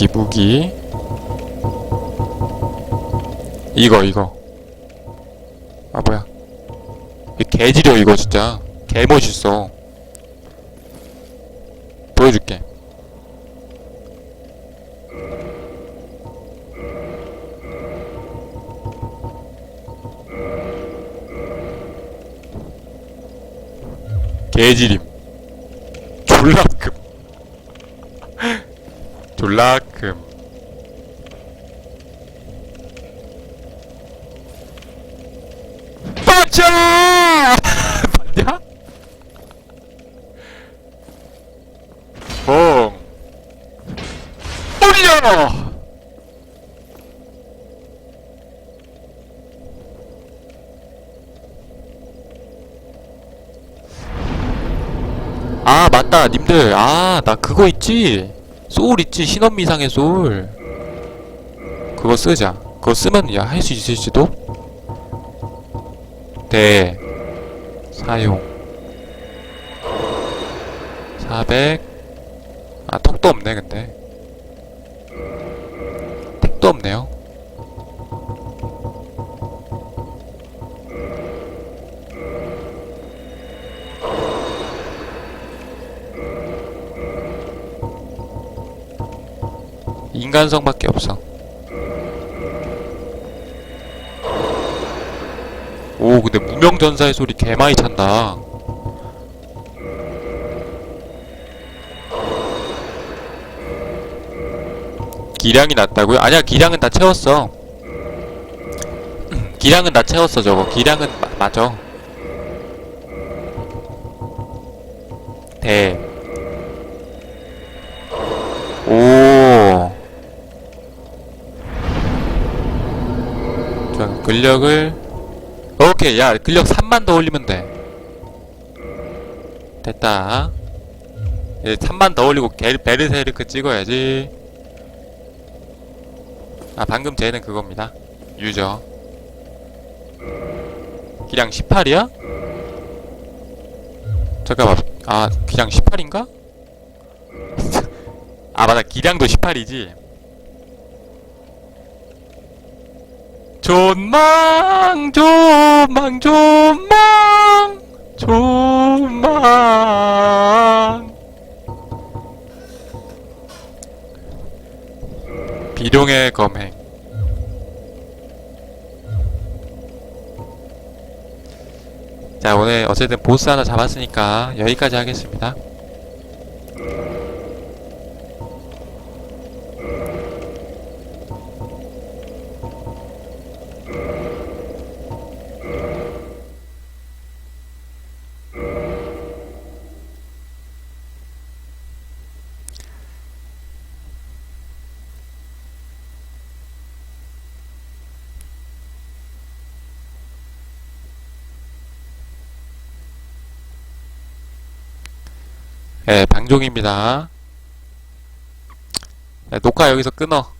무기 무기. 이거 이거. 아 뭐야. 이 개지려 이거 진짜. 개 멋있어. 보여줄게. 개지림. 졸라큼 졸라큼 빡쳐! 봤냐? 뻥 올려! 아 맞다 님들 아 나 그거 있지 소울 있지? 신원미상의 소울. 그거 쓰자. 그거 쓰면 야 할 수 있을지도? 대. 사용. 400 아 턱도 없네 근데. 택도 없네요 인간성밖에 없어. 오, 근데 무명전사의 소리 개 많이 찬다. 기량이 낮다고요? 아니야, 기량은 다 채웠어. 기량은 다 채웠어, 저거. 기량은 마, 맞아. 대. 근력을 오케이 야 근력 3만 더 올리면 돼. 됐다. 이제 3만 더 올리고 게, 베르세르크 찍어야지. 아 방금 쟤는 그겁니다. 유저. 기량 18이야? 잠깐만. 아 기량 18인가? 아 맞아. 기량도 18이지 존망 존망 존망 존망. 비룡의 검행. 자 오늘 어쨌든 보스 하나 잡았으니까 여기까지 하겠습니다 네, 방종입니다. 네, 녹화 여기서 끊어.